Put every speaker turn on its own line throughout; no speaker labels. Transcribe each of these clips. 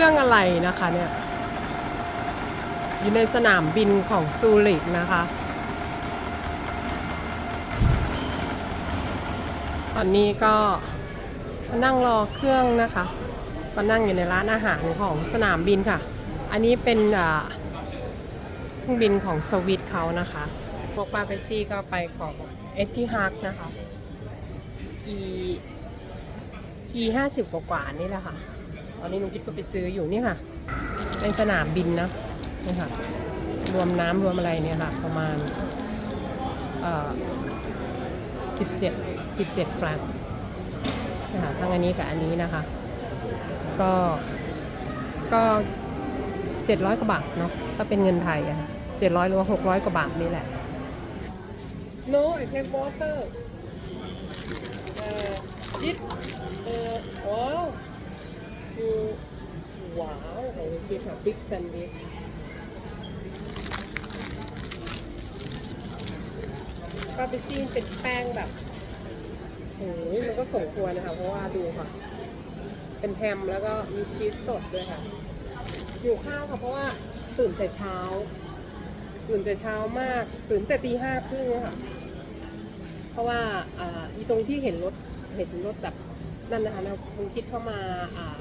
เครื่องอะไรนะคะเนี่ยอยู่ในสนามบินของซูริกนะคะ ตอนนี้ก็นั่งรอเครื่องนะคะ ก็นั่งอยู่ในร้านอาหารของสนามบินค่ะ อันนี้เป็นอ่าเครื่องบินของสวิตเขานะคะพวกปาเปซี่ก็ไปของเอติฮักนะคะ e e ห้าสิบกว่านี่แหละค่ะ ตอนนี้ลุงคิดก็ไปซื้ออยู่นี่ค่ะ เป็นสนามบินนะนี่ค่ะ รวมน้ำรวมอะไรเนี่ยค่ะ ประมาณสิบเจ็ดสิบเจ็ดฟรังนะคะทั้งอันนี้กับอันนี้นะคะ ก็ก็เจ็ดร้อยกว่าบาทเนาะถ้าเป็นเงินไทยอะเจ็ดร้อยหรือว่าหกร้อยกว่าบาทนี่แหละ No I have water uh, it uh, wow you wow ของคิดค่ะ big sandwich ปาเปซี่เป็นแป้งแบบโอ้โหมันก็สมควรนะคะ เพราะว่าดูค่ะ เป็นแฮมแล้วก็มีชีสสดด้วยค่ะอยู่ข้าวค่ะ เพราะว่าตื่นแต่เช้า ตื่นแต่เช้ามาก ตื่นแต่ตีห้าครึ่งอค่ะ เพราะว่าอ่าอีตรงที่เห็นรถเห็นรถแบบนั่นนะคะเราคุณคิดเข้ามาอ่า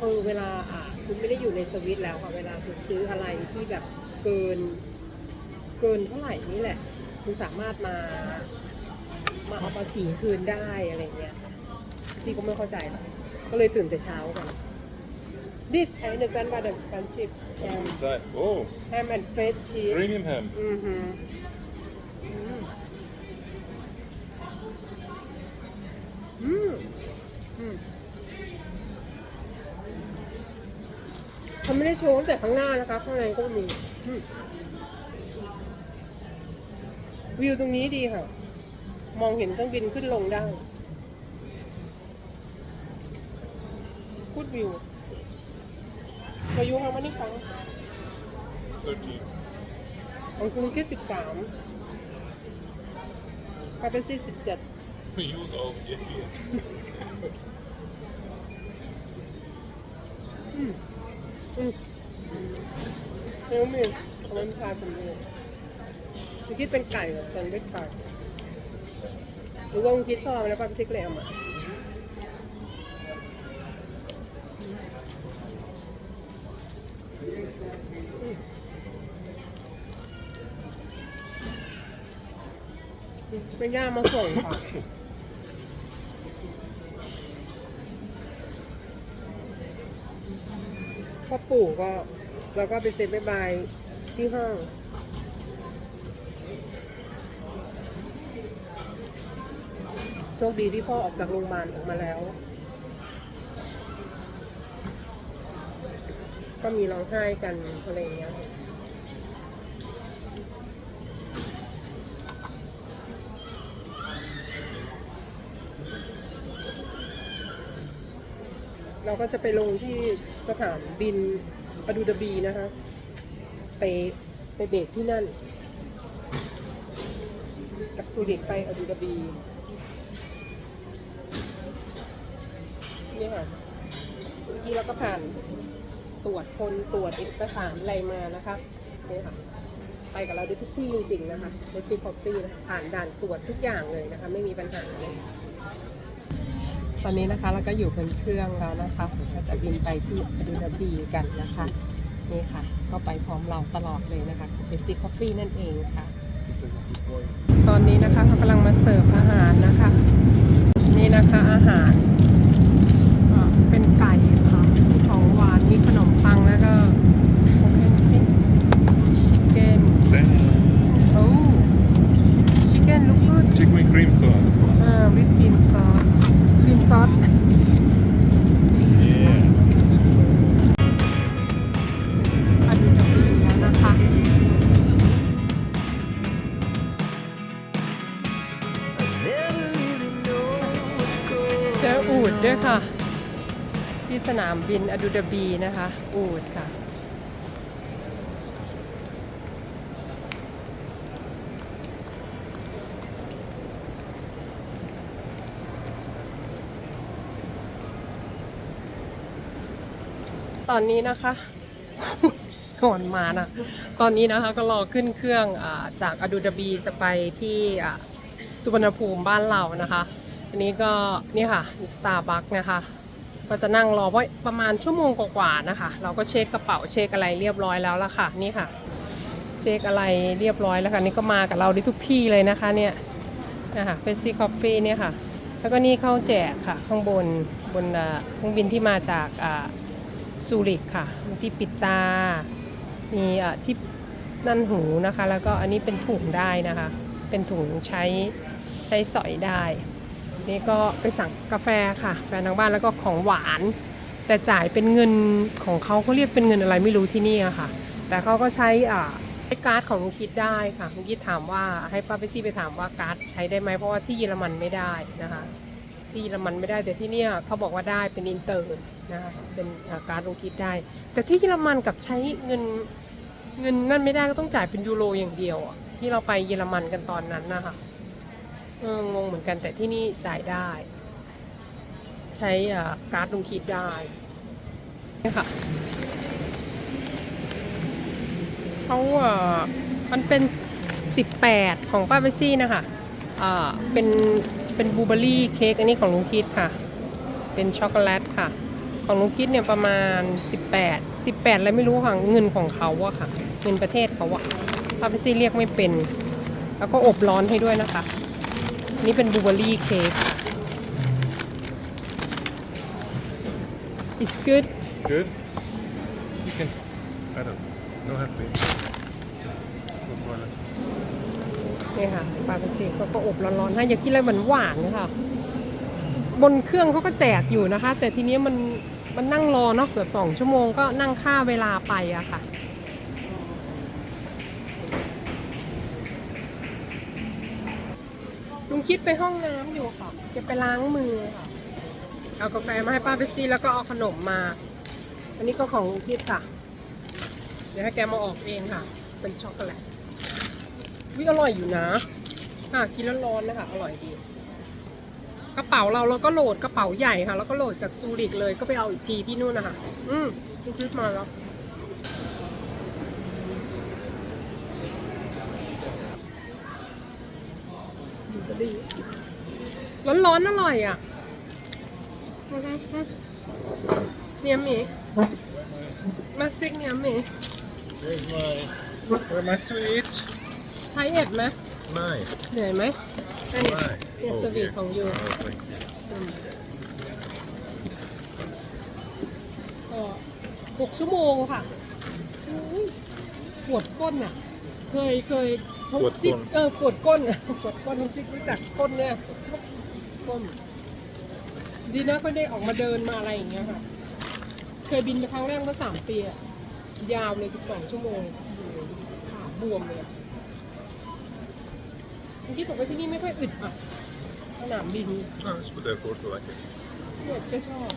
คือเวลาอ่าคุณไม่ได้อยู่ในสวิตแล้วค่ะเวลาคุณซื้ออะไรที่แบบเกินเกินเท่าไหร่นี่แหละ คุณสามารถมามาเอาภาษีคืนได้อะไรเงี้ยซีก็ไม่เข้าใจหรอกก็เลยตื่นแต่เช้ากัน This I understand why the expensive
What's
ham
inside? Oh,
ham and fresh cheese
premium ham.
อือหืออืมอืมเขา ไม่ได้โชว์ตั้งแต่ข้างหน้านะคะ ข้างในก็มีอืมวิวตรงนี้ดีค่ะ มองเห็นเครื่องบินขึ้นลงได้พูดวิวพายุค่ะวันนี้ครั้ง
30.
ของคุณแค่สิบสามกลายเป็นสี่สิบเจ็ด
We use all the APS.
อืมอืม เนื้อหมีเอามันพาผมดูคุณคิดเป็นไก่เหรอแซนด์วิชไก่หรือว่าคุณคิดชอบแล้วปลาไปซิกเลมอะเป็นย่ามาส่งค่ะ พ่อปู่ก็เราก็ไปเซ็นบายบายที่ห้องโชคดีที่พ่อออกจากโรงพยาบาลออกมาแล้ว ก็มีร้องไห้กันอะไรอย่างเงี้ย เราก็จะไปลงที่สถานบินอาดูดบีนะคะ ไปไปเบรกที่นั่น จากจูริกไปอาดูดบีนี่ค่ะเมื่อกี้เราก็ผ่านตรวจคนตรวจเอกสารอะไรมานะคะนี่ค่ะไปกับเราได้ทุกที่จริงๆนะคะในซีคอฟฟี่ผ่านด่านตรวจทุกอย่างเลยนะคะ ไม่มีปัญหาเลย ตอนนี้นะคะเราก็อยู่บนเครื่องแล้วนะคะก็จะบินไปที่อาบูดาบีกันนะคะนี่ค่ะ ก็ไปพร้อมเราตลอดเลยนะคะเอซีคอฟฟี่นั่นเองค่ะ ตอนนี้นะคะเขากำลังมาเสิร์ฟอาหารนะคะ นี่นะคะอาหาร สนามบินอาดูดาบีนะคะ อูดค่ะ ตอนนี้นะคะก่อนมานะ ตอนนี้นะคะก็รอขึ้นเครื่องอจากอาดูดาบีจะไปที่สุวรรณภูมิบ้านเรานะคะ อันนี้ก็นี่ค่ะสตาร์บัคนะคะ ก็จะนั่งรอเพราะประมาณชั่วโมงกว่าๆนะคะ เราก็เช็คกระเป๋าเช็คอะไรเรียบร้อยแล้วละค่ะนี่ค่ะ เช็คอะไรเรียบร้อยแล้วค่ะนี่ก็มากับเราได้ทุกที่เลยนะคะเนี่ยนะคะเฟสซี่คอฟฟี่เนี่ยค่ะ แล้วก็นี่เข้าแจกค่ะ ข้างบนบนเครื่องบินที่มาจากซูริกค่ะมีที่ปิดตา มีที่นั่นหูนะคะ แล้วก็อันนี้เป็นถุงได้นะคะ เป็นถุงใช้ใช้สอยได้ นี่ก็ไปสั่งกาแฟค่ะแฟนทางบ้านแล้วก็ของหวาน แต่จ่ายเป็นเงินของเขาเขาเรียกเป็นเงินอะไรไม่รู้ที่นี่อะค่ะ แต่เขาก็ใช้อ่าใช้การ์ดของลุงคิดได้ค่ะลุงคิดถามว่าให้ป้าเปซี่ไปถามว่าการ์ดใช้ได้ไหมเพราะว่าที่เยอรมันไม่ได้นะคะที่เยอรมันไม่ได้แต่ที่เนี่ยเขาบอกว่าได้เป็นอินเตอร์นะคะเป็นการ์ดลุงคิดได้ แต่ที่เยอรมันกับใช้เงินเงินนั่นไม่ได้ก็ต้องจ่ายเป็นยูโรอย่างเดียวที่เราไปเยอรมันกันตอนนั้นนะคะ เอองงเหมือนกันแต่ที่นี่จ่ายได้ ใช้การ์ดลุงคิดได้นี่ค่ะเขาอ่อมันเป็น 18 ของป้าเบซี่นะคะอ่าเป็นเป็นบูเบอร์รี่เค้กอันนี้ของลุงคิดค่ะ เป็นช็อกโกแลตค่ะ ของลุงคิดเนี่ยประมาณ 18 18อะไรไม่รู้ค่ะเงินของเขาอะค่ะ เงินประเทศเขาอะป้าเบซี่เรียกไม่เป็น แล้วก็อบร้อนให้ด้วยนะคะ นี่เป็นบลูเบอร์รี่เค้ก It's good
Good. You can. I don't. No happy. Go toilet.
นี่ค่ะปลาเป็นสีเขาก็อบร้อนๆให้อยากกินอะไรหวานๆนะคะบนเครื่องเขาก็แจกอยู่นะคะ แต่ทีนี้มันมันนั่งรอเนาะเกือบสองชั่วโมงก็นั่งค่าเวลาไปอะค่ะ ลุง คิดไปห้องน้ำอยู่ค่ะจะไปล้างมือค่ะ เอากาแฟมาให้ป้าเปซี่แล้วก็เอาขนมมา อันนี้ก็ของลุงคิดค่ะ เดี๋ยวให้แกมาออกเองค่ะ เป็นช็อกโกแลตวิอร่อยอยู่นะค่ะกินแล้วร้อนนะคะอร่อยดีกระเป๋าเราเราก็โหลดกระเป๋าใหญ่ค่ะ แล้วก็โหลดจากซูริกเลยก็ไปเอาอีกทีที่นู่นนะคะอืมคุณคลิปมาแล้ว ร้อนร้อนๆอร่อยอะอือฮึอือเนี่ยหมีมาซิกเนี่ยหมี
Where's my. Where are my sweets?
ไทยเอ็ดไหม
Mine.
เหนื่อยไหมอันนี้
Mine.
เนี่ย
Oh,
สวีท
here.
ของยู
Oh, thank you.
อืมก็หกชั่วโมงค่ะอุ๊ยปวดก้นอะ เคยเคย
ปวดก้น
จิ๊บเออปวดก้นอะปวดก้นจิ๊บรู้จักก้นเนี่ยก้นดีนะก็ได้ออกมาเดินมาอะไรอย่างเงี้ยค่ะ เคยบินไปครั้งแรกเมื่อสามปีอะยาวเลยสิบสองชั่วโมงขาบวมเลยอะที่บอกว่าที่นี่ไม่ค่อยอึดอะสนามบิน
Oh, it's good airport. I like it.
เกิดก็ชอบ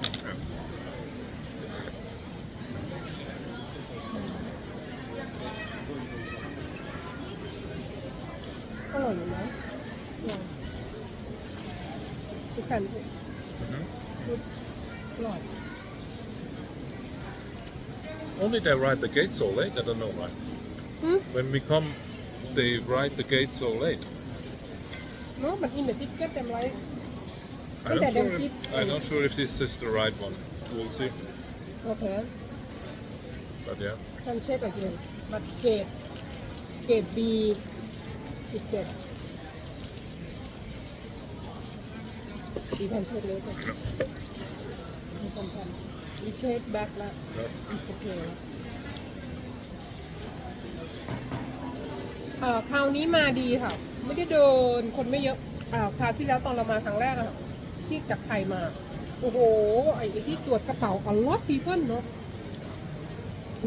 อร่อยอยู่นะลองทุกคนพูด
Mhm.
อร่อย
Only they ride the gate so late. I don't know why.
Hmm?
When we come, they ride the gate so late.
No, but in the ticket them right
I'm
Look
not,
at them
sure
keep-
if, I'm not sure if this is the right one. We'll see.
โอเค
But yeah.
ท่านเช็ค again บัตรเกตเกต B สิบเจ็ดดีท่านเช็คเลยค่ะมีคนทำมีเช็คแบ็คแล้ว
No.
อิสโอเคแล้วเอ่อคราวนี้มาดีค่ะ ไม่ได้เดินคนไม่เยอะอ่าคราวที่แล้วตอนเรามาครั้งแรกอะที่จากไทยมา โอ้โห ไอ้ที่ตรวจกระเป๋าอลอตพีเพิลเนาะ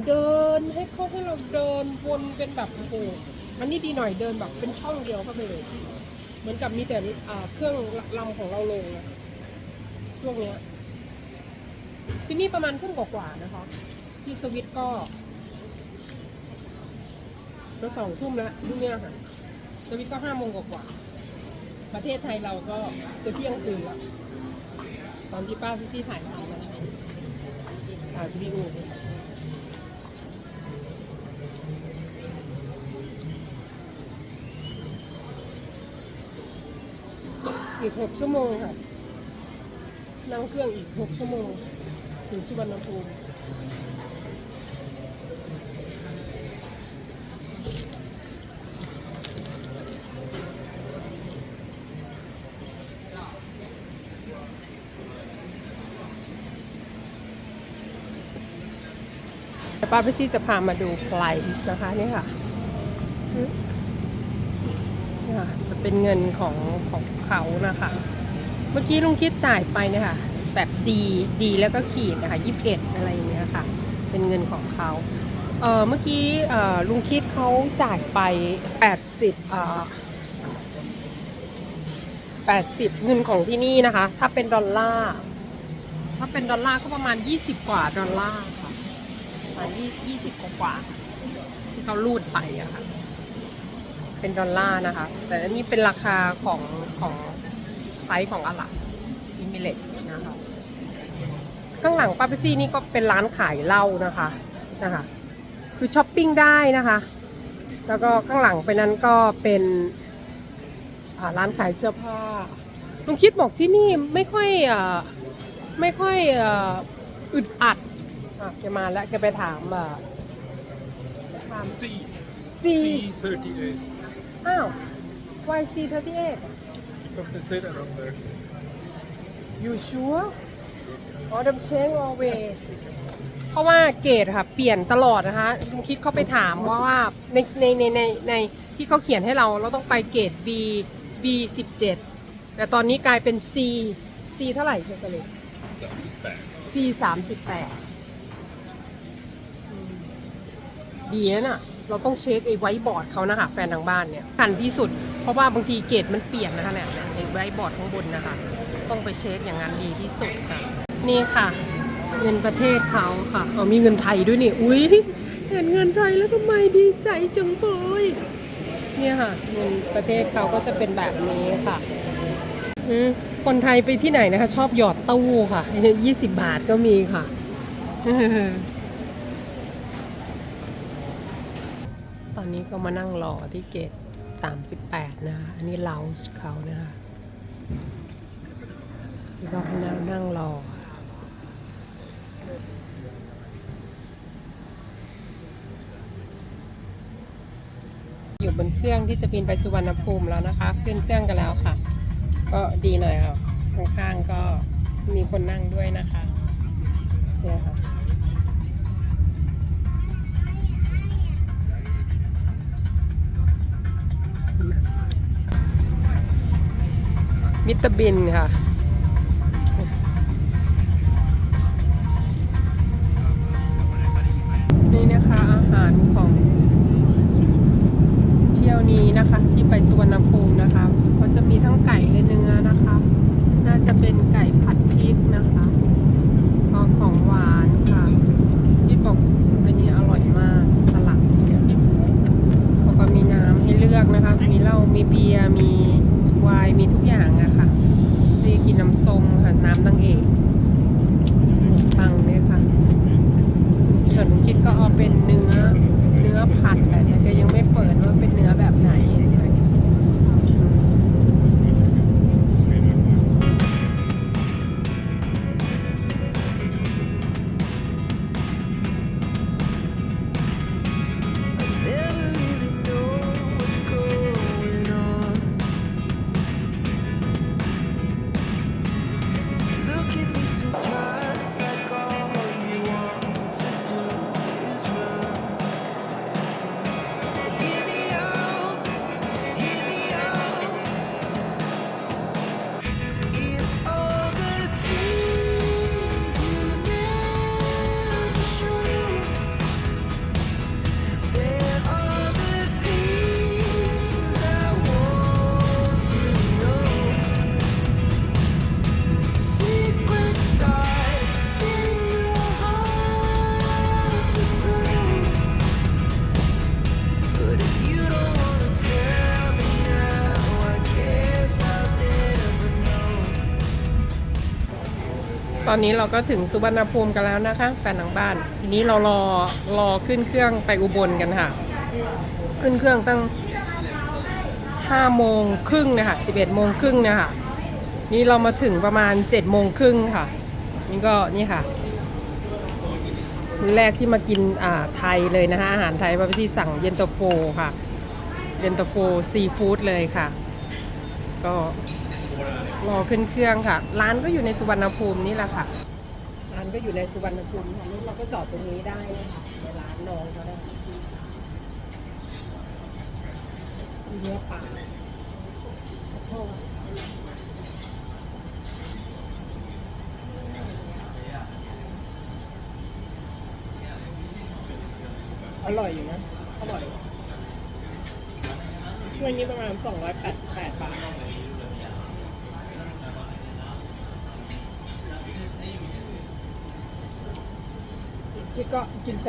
เดินให้เขาให้เราเดินวนเป็นแบบโอ้โหอันนี้ดีหน่อยเดินแบบเป็นช่องเดียวเข้าไปเลยเหมือนกับมีแต่เครื่องลำของเราลงอะช่วงเนี้ย ที่นี่ประมาณทุ่งกว่าๆนะคะ ที่สวิตก็ จะสองทุ่มแล้วที่เนี่ยค่ะ สวิตก็ห้าโมงกว่าๆประเทศไทยเราก็จะเที่ยงคืนละตอนที่ป้าพี่ซี่ถ่ายมานะคะถ่ายวิดีโออีกหกชั่วโมงค่ะนั่งเครื่องอีกหกชั่วโมง ถึงสุวรรณภูมิป้าพี่ซี่จะพามาดูไฟนะคะนี่ค่ะนี่ค่ะจะเป็นเงินของของเขานะคะ เมื่อกี้ลุงคิดจ่ายไปเนี่ยค่ะ แบบดีดีแล้วก็ขีดนะคะยี่สิบเอ็ดอะไรอย่างเงี้ยค่ะ เป็นเงินของเขาเเมื่อกี้ลุงคิดเขาจ่ายไปแปดสิบเอ่อแปดสิบเงินของที่นี่นะคะ ถ้าเป็นดอลลาร์ถ้าเป็นดอลลาร์ก็ประมาณยี่สิบกว่าดอลลาร์ค่ะประมาณยี่ยี่สิบกว่าที่เขารูดไปอะค่ะ เป็นดอลลาร์นะคะ แต่อันนี้เป็นราคาของของไฟท์ของอาหรับอิมิเลต ข้างหลังป้าเปซี่นี่ก็เป็นร้านขายเหล้านะคะนะคะ คือช้อปปิ้งได้นะคะ แล้วก็ข้างหลังไปนั้นก็เป็นอ่าร้านขายเสื้อผ้าลุงคิดบอกที่นี่ไม่ค่อยเอ่อไม่ค่อยเอ่ออึดอัดอะแกมาแล้วแกไปถามอะถาม
C.
C.
C38.
อ้าว YC 38
Because they say that on there.
you sure อ๋อดัมเชง always เพราะว่าเกรดค่ะ เปลี่ยนตลอดนะคะลุงคิดเขาไปถามว่าว่าในในในในในที่เขาเขียนให้เราเราต้องไปเกรด B B 17แต่ตอนนี้กลายเป็น C C เท่าไหร่เชสเล C 38ดีนะน่ะ เราต้องเช็คไอ้ไว้บอร์ดเขานะคะแฟนทางบ้านเนี่ยทันที่สุด เพราะว่าบางทีเกรดมันเปลี่ยนนะคะเนี่ยไอ้ไว้บอร์ดข้างบนนะคะ ต้องไปเช็คอย่างนั้นดีที่สุดค่ะ นี่ค่ะ เงินประเทศเขาค่ะเอามีเงินไทยด้วยนี่อุ้ยเห็นเงินไทยแล้วทำไมดีใจจังเลยเนี่ยค่ะเงินประเทศเขาก็จะเป็นแบบนี้ค่ะคนไทยไปที่ไหนนะคะ ชอบหยอดตู้ค่ะ20บาทก็มีค่ะตอนนี้ก็มานั่งรอที่เกต38 นะคะ อันนี้เลาส์เขานะคะ ก็นั่งนั่งรออยู่บนเครื่องที่จะบินไปสุวรรณภูมิแล้วนะคะ ขึ้นเครื่องกันแล้วค่ะ ก็ดีหน่อยค่ะข้างๆก็มีคนนั่งด้วยนะคะเนี่ยค่ะมิตรบินค่ะ ค่ะ น้ำนางเอกขนมปังเนี่ยค่ะ ส่วนลุงคิดก็เอาเป็นเนื้อ ตอนนี้เราก็ถึงสุวรรณภูมิกันแล้วนะคะแฟนทางบ้าน ทีนี้เรารอรอขึ้นเครื่องไปอุบลกันค่ะ ขึ้นเครื่องตั้งห้าโมงครึ่งนะคะสิบเอ็ดโมงครึ่งนะคะนี่เรามาถึงประมาณ7จ็ดโมงครึ่งค่ะ นี่ก็นี่ค่ะมื้อแรกที่มากินอ่าไทยเลยนะคะอาหารไทยพระพี่สั่งเย็นตาโฟค่ะ เย็นตาโฟซีฟู้ดเลยค่ะ ก็ รอขึ้นเครื่องค่ะ ร้านก็อยู่ในสุวรรณภูมินี่แหละค่ะ ร้านก็อยู่ในสุวรรณภูมิค่ะรถเราก็จอดตรงนี้ได้นะคะในร้านน้องเขาได้เนื้อปลาโพดอร่อยอยู่นะ อร่อย ช่วยนี้ประมาณ 288 บาท นี่ก็กินแซ